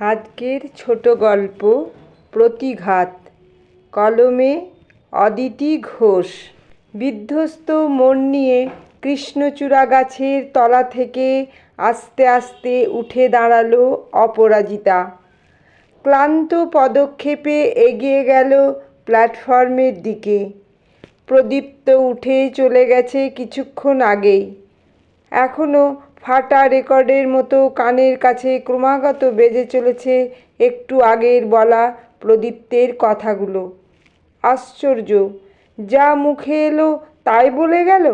আজকের ছোট গল্প, প্রতিঘাত। কলমে অদিতি ঘোষ। বিধ্বস্ত মন নিয়ে কৃষ্ণচূড়া গাছের তলা থেকে আস্তে আস্তে উঠে দাঁড়াল অপরাজিতা। ক্লান্ত পদক্ষেপে এগিয়ে গেল প্ল্যাটফর্মের দিকে। প্রদীপ্ত উঠে চলে গেছে কিছুক্ষণ আগেই। এখনও ফাটা রেকর্ডের মতো কানের কাছে ক্রমাগত বেজে চলেছে একটু আগের বলা প্রদীপ্তের কথাগুলো। আশ্চর্য, যা মুখে এলো তাই বলে গেল?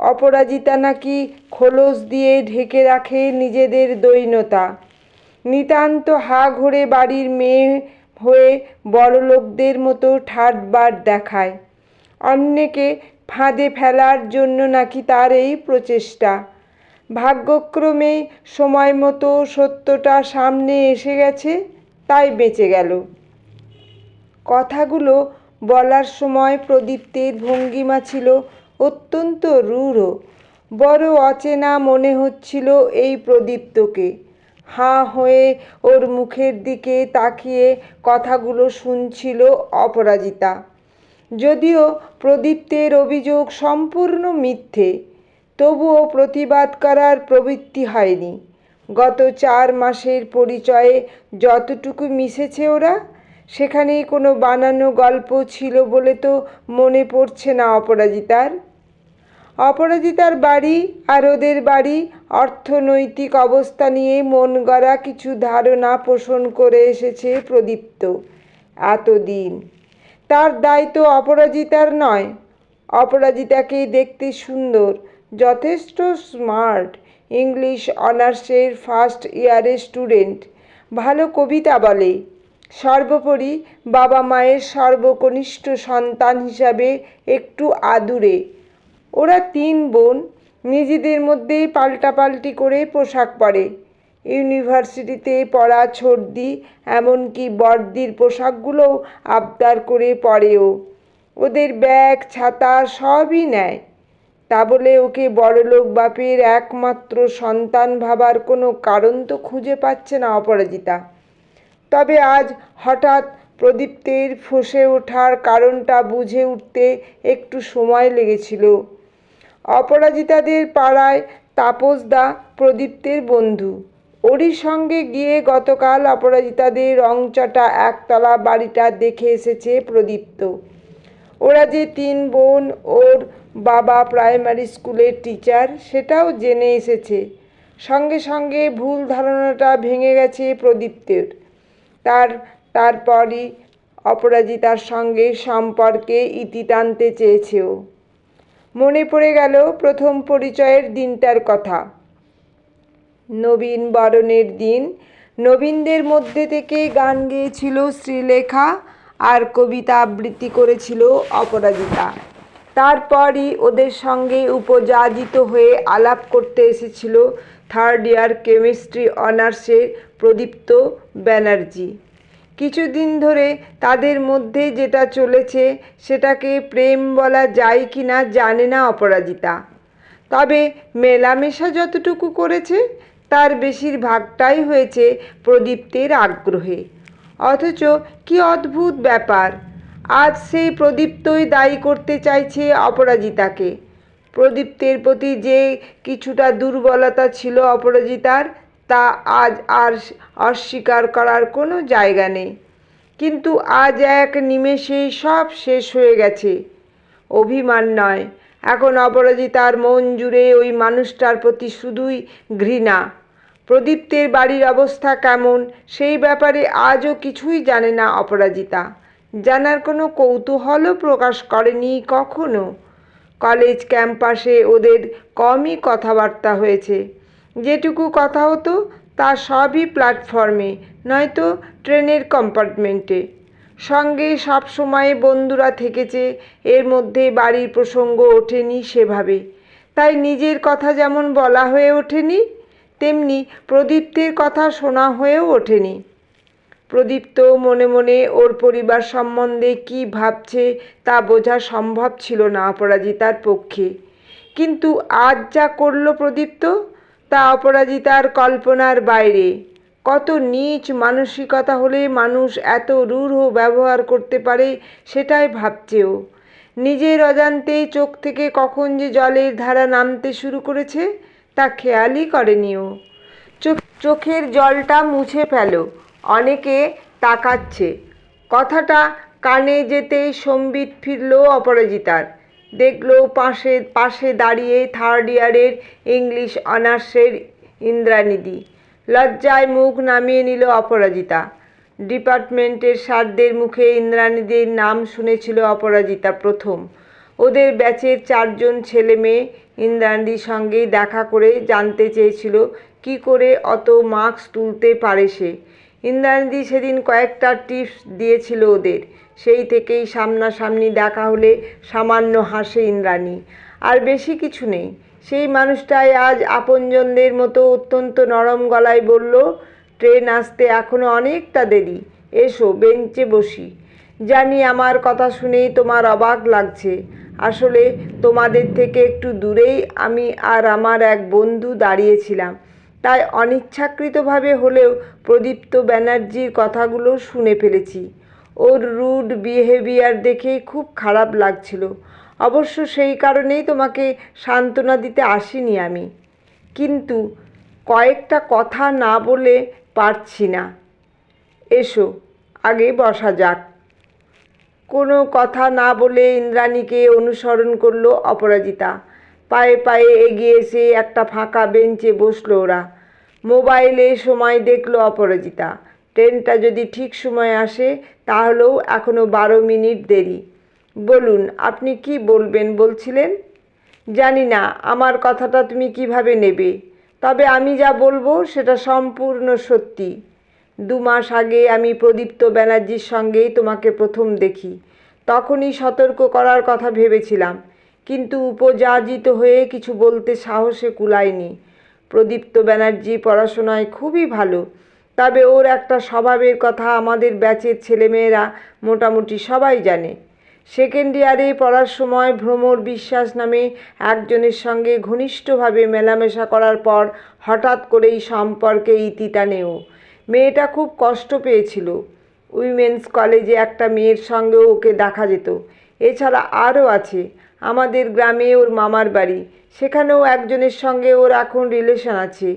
অপরাজিতা নাকি খোলস দিয়ে ঢেকে রাখে নিজেদের দৈন্যতা। নিতান্ত হা ঘরে বাড়ির মেয়ে হয়ে বড়লোকদের মতো ঠাটবার দেখায়। অন্যকে ফাঁদে ফেলার জন্য নাকি তার এই প্রচেষ্টা। ভাগ্যক্রমে সময় মতো সত্যটা সামনে এসে গেছে, তাই বেঁচে গেল। কথাগুলো বলার সময় প্রদীপ্তের ভঙ্গিমা ছিল অত্যন্ত রূঢ়। বড় অচেনা মনে হচ্ছিল এই প্রদীপ্তকে। হাঁ হয়ে ওর মুখের দিকে তাকিয়ে কথাগুলো শুনছিল অপরাজিতা। যদিও প্রদীপ্তের অভিযোগ সম্পূর্ণ মিথ্যে তবুও প্রতিবাদ করার প্রবৃত্তি হয়নি। গত চার মাসের পরিচয়ে যতটুকু মিশেছে ওরা সেখানে কোনো বানানো গল্প ছিল বলে তো মনে পড়ছে না অপরাজিতার। অপরাজিতার বাড়ি আর ওদের বাড়ি অর্থনৈতিক অবস্থা নিয়ে মন গড়া কিছু ধারণা পোষণ করে এসেছে প্রদীপ্ত এতদিন। তার দায়িত্ব অপরাজিতার নয় অপরাজিতাকে দেখতে সুন্দর যথেষ্ট স্মার্ট ইংলিশ অনার্সের ফার্স্ট ইয়ারের স্টুডেন্ট। ভালো কবিতা বলে। সর্বোপরি বাবা মায়ের সর্বকনিষ্ঠ সন্তান হিসাবে একটু আদুরে। ওরা তিন বোন, নিজেদের মধ্যেই পাল্টাপাল্টি করে পোশাক পরে। ইউনিভার্সিটিতে পড়া ছর্দি, এমনকি বর্দির পোশাকগুলোও আবদার করে পরেও। ওদের ব্যাগ, ছাতা সবই নেয়। তা বলে ওকে বড়লোক বাপের একমাত্র সন্তান ভাবার কোনো কারণ তো খুঁজে পাচ্ছে না অপরাজিতা। তবে আজ হঠাৎ প্রদীপ্তের ফসে ওঠার কারণটা বুঝে উঠতে একটু সময় লেগেছিল। অপরাজিতাদের পাড়ায় তাপসদা প্রদীপ্তের বন্ধু। ওরই সঙ্গে গিয়ে গতকাল অপরাজিতাদের রংচটা একতলা বাড়িটা দেখে এসেছে প্রদীপ্ত। ওরা যে তিন বোন ওর বাবা প্রাইমারি স্কুলের টিচার, সেটাও জেনে এসেছে। সঙ্গে সঙ্গে ভুল ধারণাটা ভেঙে গেছে প্রদীপ্তের। তার, তারপরই অপরাজিতার সঙ্গে সম্পর্কে ইতি টানতে চেয়েছেও। মনে পড়ে গেল প্রথম পরিচয়ের দিনটার কথা। নবীন বরণের দিন, নবীনদের মধ্যে থেকে গান গেয়েছিল শ্রীলেখা আর কবিতা আবৃত্তি করেছিল অপরাজিতা। তারপরই ওদের সঙ্গে উপযাজিত হয়ে আলাপ করতে এসেছিল থার্ড ইয়ার কেমিস্ট্রি অনার্সের প্রদীপ্ত ব্যানার্জি। কিছুদিন ধরে তাদের মধ্যে যেটা চলেছে সেটাকে প্রেম বলা যায় কি না জানে না অপরাজিতা। তবে মেলামেশা যতটুকু করেছে, তার বেশিরভাগটাই হয়েছে প্রদীপ্তের আগ্রহে। অথচ কি অদ্ভুত ব্যাপার। আজ সেই প্রদীপ্তই দায়ী করতে চাইছে অপরাজিতাকে। প্রদীপ্তের প্রতি যে কিছুটা দুর্বলতা ছিল অপরাজিতার, তা আজ আর অস্বীকার করার কোনো জায়গা নেই। কিন্তু আজ এক নিমেষেই সব শেষ হয়ে গেছে। অভিমান নয়, এখন অপরাজিতার মন জুড়ে ওই মানুষটার প্রতি শুধুই ঘৃণা। প্রদীপ্তের বাড়ির অবস্থা কেমন, সেই ব্যাপারে আজও কিছুই জানে না অপরাজিতা। জানার কোনো কৌতূহলও প্রকাশ করেনি কখনো। কলেজ ক্যাম্পাসে ওদের কমই কথাবার্তা হয়েছে। যেটুকু কথা হতো তা সবই প্ল্যাটফর্মে, নয়তো ট্রেনের কম্পার্টমেন্টে। সঙ্গে সব সময় বন্ধুরা থেকেছে, এর মধ্যে বাড়ির প্রসঙ্গ ওঠেনি সেভাবে। তাই নিজের কথা যেমন বলা হয়ে ওঠেনি তেমনি প্রদীপ্তের কথা শোনা হয়েও ওঠেনি। প্রদীপ্ত মনে মনে ওর পরিবার সম্বন্ধে কি ভাবছে তা বোঝা সম্ভব ছিল না অপরাজিতার পক্ষে। কিন্তু আজ যা করল প্রদীপ্ত, তা অপরাজিতার কল্পনার বাইরে। কত নীচ মানসিকতা হলে মানুষ এত রূঢ় ব্যবহার করতে পারে সেটাই ভাবছেও নিজের অজান্তেই চোখ থেকে কখন যে জলের ধারা নামতে শুরু করেছে তা খেয়ালই করেনি ও। চোখ চোখের জলটা মুছে ফেল। অনেকে তাকাচ্ছে। কথাটা কানে যেতেই সম্বিত ফিরল অপরাজিতার। দেখল পাশে পাশে দাঁড়িয়ে থার্ড ইয়ারের ইংলিশ অনার্সের ইন্দ্রানিধি লজ্জায় মুখ নামিয়ে নিল অপরাজিতা। ডিপার্টমেন্টের সারদের মুখে ইন্দ্রাণীদের নাম শুনেছিল অপরাজিতা প্রথম। ওদের ব্যাচের চারজন ছেলে মেয়ে ইন্দ্রাণীর সঙ্গে দেখা করে জানতে চেয়েছিল, কি করে অত মার্কস তুলতে পারে সে। ইন্দ্রাণীদি সেদিন কয়েকটা টিপস দিয়েছিল ওদের, সেই থেকেই সামনাসামনি দেখা হলে সামান্য হাসে ইন্দ্রাণী। আর বেশি কিছু নেই, সেই মানুষটাই আজ আপনজনদের মতো অত্যন্ত নরম গলায় বলল, ট্রেন আসতে এখনও অনেকটা দেরি, এসো বেঞ্চে বসি। জানি আমার কথা শুনেই তোমার অবাক লাগছে। আসলে তোমাদের থেকে একটু দূরেই আমি আর আমার এক বন্ধু দাঁড়িয়েছিলাম। তাই অনিচ্ছাকৃতভাবে হলেও প্রদীপ্ত ব্যানার্জির কথাগুলো শুনে ফেলেছি। ওর রুড বিহেভিয়ার দেখে খুব খারাপ লাগছিল। অবশ্য সেই কারণেই তোমাকে সান্ত্বনা দিতে আসিনি আমি। কিন্তু কয়েকটা কথা না বলে পারছি না। এসো, আগে বসা যাক। কোনো কথা না বলে ইন্দ্রাণীকে অনুসরণ করল অপরাজিতা। পায়ে পায়ে এগিয়ে এসে একটা ফাঁকা বেঞ্চে বসল ওরা। মোবাইলে সময় দেখল অপরাজিতা। ট্রেনটা যদি ঠিক সময় আসে, তাহলেও এখনও বারো মিনিট দেরি। বলুন, আপনি কি বলবেন বলছিলেন? জানি না, আমার কথাটা তুমি কীভাবে নেবে? তবে আমি যা বলব সেটা সম্পূর্ণ সত্যি। দু মাস আগে আমি প্রদীপ্ত ব্যানার্জির সঙ্গেই তোমাকে প্রথম দেখি। তখনই সতর্ক করার কথা ভেবেছিলাম, কিন্তু উপযাজিত হয়ে কিছু বলতে সাহসে কুলায়নি। প্রদীপ্ত ব্যানার্জি পড়াশোনায় খুবই ভালো, তবে ওর একটা স্বভাবের কথা আমাদের ব্যাচের ছেলেমেয়েরা মোটামুটি সবাই জানে। সেকেন্ড ইয়ারে পড়ার সময় ভ্রমর বিশ্বাস নামে একজনের সঙ্গে ঘনিষ্ঠভাবে মেলামেশা করার পর হঠাৎ করেই সম্পর্কে ইতি টানে ও। মেয়েটা খুব কষ্ট পেয়েছিল। উইমেন্স কলেজে একটা মেয়ের সঙ্গেও ওকে দেখা যেত। এছাড়া আরও আছে। আমাদের গ্রামে ওর মামার বাড়ি। সেখানেও একজনের সঙ্গে ওর এখন রিলেশন আছে।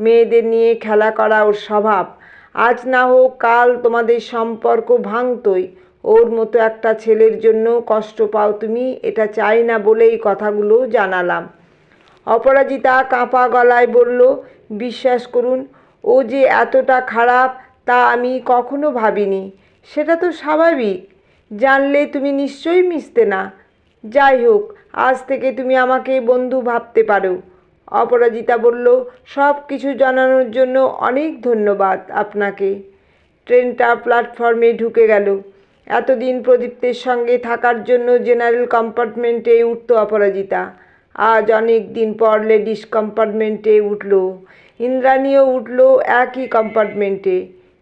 মেয়েদের নিয়ে খেলা করা ওর স্বভাব। আজ না হোক কাল তোমাদের সম্পর্ক ভাঙতই। ওর মতো একটা ছেলের জন্য কষ্ট পাও তুমি, এটা চাই না বলেই কথাগুলো জানালাম। অপরাজিতা কাঁপা গলায় বলল, বিশ্বাস করুন ও যে এতটা খারাপ তা আমি কখনো ভাবিনি। সেটা তো স্বাভাবিক। জানলে তুমি নিশ্চয়ই মিশতে না। যাই হোক, আজ থেকে তুমি আমাকে বন্ধু ভাবতে পারো। অপরাজিতা বলল, সব কিছু জানানোর জন্য অনেক ধন্যবাদ আপনাকে। ট্রেনটা প্ল্যাটফর্মে ঢুকে গেল। এতদিন প্রদীপ্তের সঙ্গে থাকার জন্য জেনারেল কম্পার্টমেন্টে উঠত অপরাজিতা। আজ অনেক দিন পর লেডিস কম্পার্টমেন্টে উঠল। ইন্দ্রাণীও উঠল একই কম্পার্টমেন্টে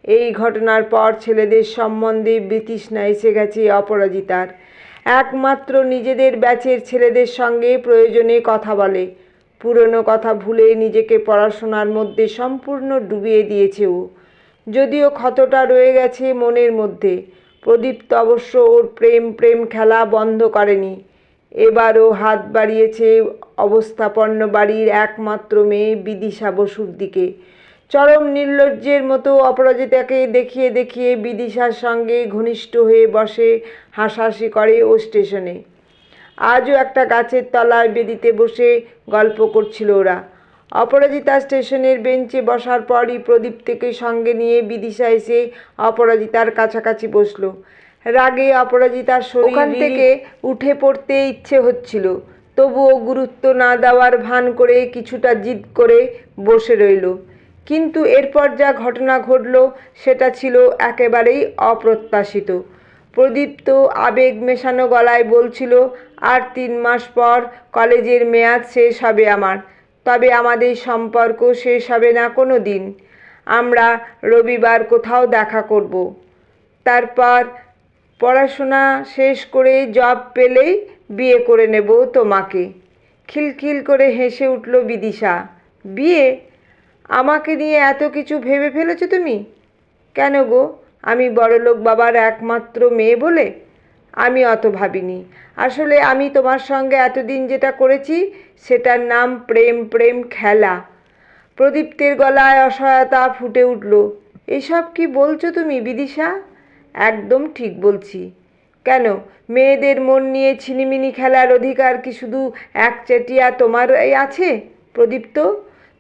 এই ঘটনার পর ছেলেদের সম্বন্ধে বিতৃষ্ণা এসে গেছে অপরাজিতার। একমাত্র নিজেদের ব্যাচের ছেলেদের সঙ্গে প্রয়োজনে কথা বলে। পুরনো কথা ভুলে নিজেকে পড়াশোনার মধ্যে সম্পূর্ণ ডুবিয়ে দিয়েছে ও। যদিও ক্ষতটা রয়ে গেছে মনের মধ্যে। প্রদীপ্ত অবশ্য ওর প্রেম প্রেম খেলা বন্ধ করেনি। এবারও হাত বাড়িয়েছে অবস্থাপন্ন বাড়ির একমাত্র মেয়ে বিদিশা বসুর দিকে। চরম নির্লজ্জের মতো অপরাজিতাকে দেখিয়ে দেখিয়ে বিদিশার সঙ্গে ঘনিষ্ঠ হয়ে বসে হাসাহাসি করে ও স্টেশনে। আজও একটা গাছের তলায় বেদিতে বসে গল্প করছিল ওরা। অপরাজিতা স্টেশনের বেঞ্চে বসার পরই প্রদীপ থেকে সঙ্গে নিয়ে বিদিশা এসে অপরাজিতার কাছাকাছি বসল। রাগে অপরাজিতার শরীর ওখান থেকে উঠে পড়তে ইচ্ছে হচ্ছিল। তবুও গুরুত্ব না দেওয়ার ভান করে কিছুটা জিদ করে বসে রইল। কিন্তু এরপর যা ঘটনা ঘটল সেটা ছিল একেবারেই অপ্রত্যাশিত। প্রদীপ্ত আবেগ মেশানো গলায় বলছিল আর তিন মাস পর কলেজের মেয়াদ শেষ হবে আমার। তবে আমাদের সম্পর্ক শেষ হবে না কোনো দিন। আমরা রবিবার কোথাও দেখা করব। তারপর পড়াশোনা শেষ করে জব পেলেই বিয়ে করে নেব তোমাকে। খিলখিল করে হেসে উঠল বিদিশা। বিয়ে? আমাকে নিয়ে এত কিছু ভেবে ফেলেছো তুমি? কেন গো? আমি বড়লোক বাবার একমাত্র মেয়ে বলে আমি অত ভাবিনি। আসলে আমি তোমার সঙ্গে এতদিন যেটা করেছি, সেটার নাম প্রেম প্রেম খেলা। প্রদীপ্তের গলায় অসহায়তা ফুটে উঠল। এসব কি বলছো তুমি বিদিশা? একদম ঠিক বলছি। কেন? মেয়েদের মন নিয়ে ছিনিমিনি খেলার অধিকার কি শুধু একচেটিয়া তোমার এই আছে প্রদীপ্ত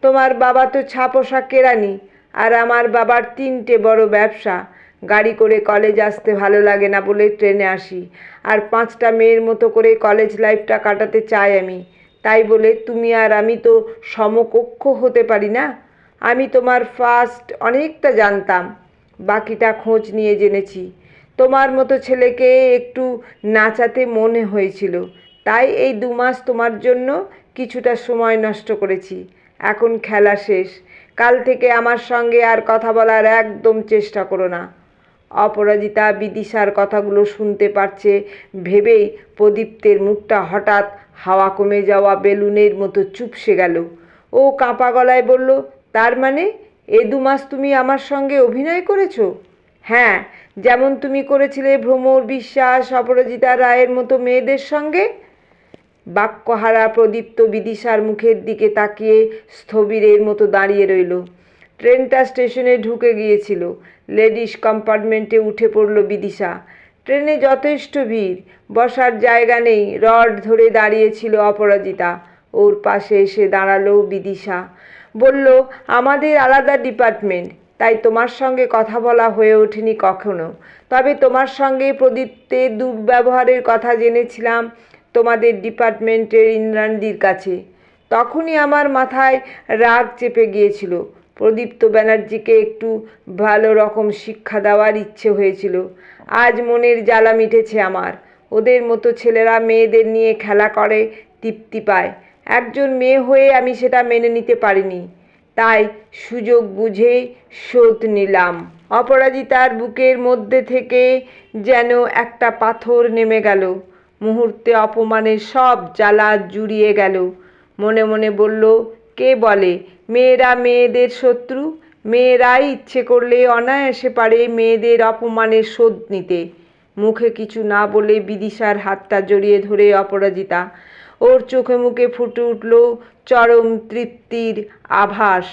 তোমার বাবা তো ছা পোশাক কেরানি আর আমার বাবার তিনটে বড় ব্যবসা। গাড়ি করে কলেজ আসতে ভালো লাগে না বলে ট্রেনে আসি, আর পাঁচটা মেয়ের মতো করে কলেজ লাইফটা কাটাতে চাই আমি। তাই বলে তুমি আর আমি তো সমকক্ষ হতে পারি না? আমি তোমার ফার্স্ট অনেকটা জানতাম। বাকিটা খোঁজ নিয়ে জেনেছি। তোমার মতো ছেলেকে একটু নাচাতে মনে হয়েছিল। তাই এই দু মাস তোমার জন্য কিছুটা সময় নষ্ট করেছি। এখন খেলা শেষ। কাল থেকে আমার সঙ্গে আর কথা বলার একদম চেষ্টা করো না। অপরাজিতা বিদিশার কথাগুলো শুনতে পারছে ভেবেই প্রদীপ্তের মুখটা হঠাৎ হাওয়া কমে যাওয়া বেলুনের মতো চুপসে গেল। ও কাঁপা গলায় বলল, তার মানে এ দু মাস তুমি আমার সঙ্গে অভিনয় করেছ? হ্যাঁ যেমন তুমি করেছিলে ভ্রমর বিশ্বাস, অপরাজিতা রায়ের মতো মেয়েদের সঙ্গে? বাক্যহারা প্রদীপ্ত বিদিশার মুখের দিকে তাকিয়ে স্থবিরের মতো দাঁড়িয়ে রইল। ট্রেনটা স্টেশনে ঢুকে গিয়েছিল। লেডিস কম্পার্টমেন্টে উঠে পড়ল বিদিশা। ট্রেনে যথেষ্ট ভিড়, বসার জায়গা নেই, রড ধরে দাঁড়িয়েছিল অপরাজিতা। ওর পাশে এসে দাঁড়াল বিদিশা। বলল, আমাদের আলাদা ডিপার্টমেন্ট। তাই তোমার সঙ্গে কথা বলা হয়ে ওঠেনি কখনো। তবে তোমার সঙ্গে প্রদীপ্তের দুর্ব্যবহারের কথা জেনেছিলাম তোমাদের ডিপার্টমেন্টের ইন্দ্রাণীর কাছে। তখনই আমার মাথায় রাগ চেপে গিয়েছিল। প্রদীপ্ত ব্যানার্জিকে একটু ভালো রকম শিক্ষা দেওয়ার ইচ্ছে হয়েছিল। আজ মনের জ্বালা মিটেছে আমার। ওদের মতো ছেলেরা মেয়েদের নিয়ে খেলা করে, তৃপ্তি পায়। একজন মেয়ে হয়ে আমি সেটা মেনে নিতে পারিনি। তাই সুযোগ বুঝে শোধ নিলাম। অপরাজিতার বুকের মধ্যে থেকে যেন একটা পাথর নেমে গেল। মুহূর্তে অপমানের সব জ্বালা জুড়িয়ে গেল। মনে মনে বলল, কে বলে? মেয়েরা মেয়েদের শত্রু। মেয়েরাই ইচ্ছে করলে অনায়াসে পারে মেয়েদের অপমানের শোধ নিতে। মুখে কিছু না বলে বিদিশার হাতটা জড়িয়ে ধরে অপরাজিতা ওর চোখে মুখে ফুটে উঠল চরম তৃপ্তির আভাস।